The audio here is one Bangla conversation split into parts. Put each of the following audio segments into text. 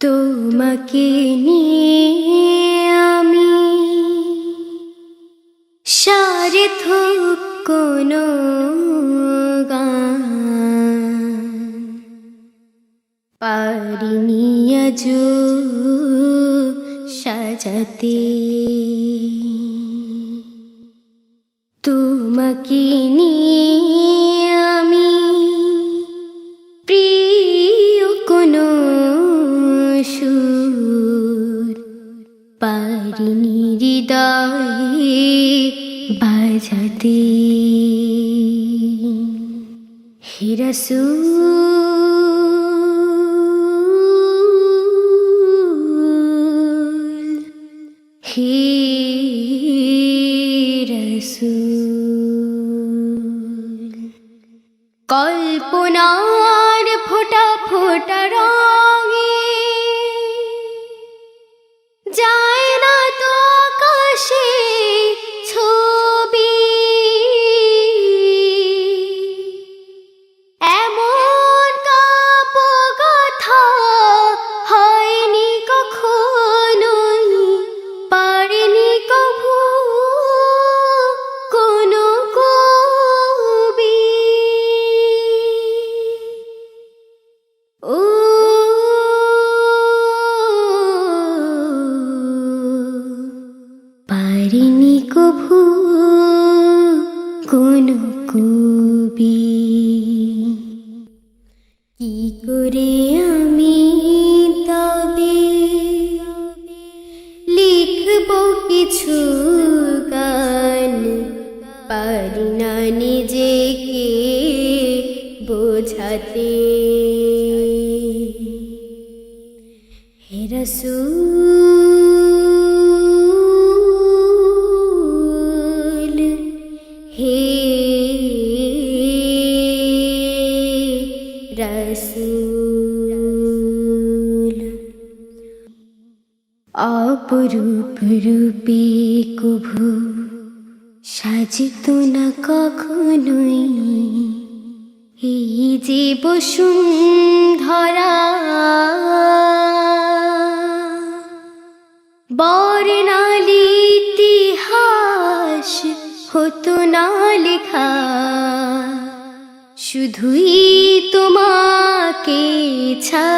তোমাকে নিয়ে আমি সার্থক কোনো গান। সাজাতে। তোমাকে নিয়ে হৃদয়ে বাজাতে। হিরসুল হে রসুল কল্পনার ফোটা ফোটা কবি কি করে আমি তবে লিখব কিছু গান? পারি না নিজেকে বোঝাতে। হে রসুল, হে অপরূপ রূপে কুভু সাজিত না কখনোই। এই যে বসুন্ধরা। বর্ণালী ইতিহাস হতো না লেখা। শুধুই তোমাকে ছাড়া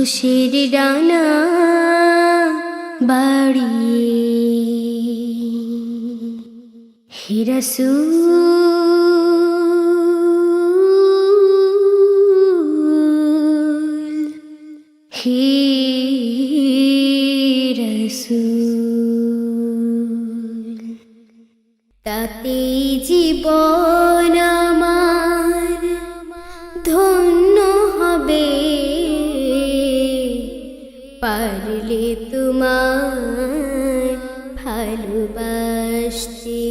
সাহসের ডানা বাড়িয়ে হিরসুল হে রসুল তাতেই জীবন পারলে তোমার ভালোবাসতে।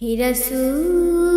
হিরসুল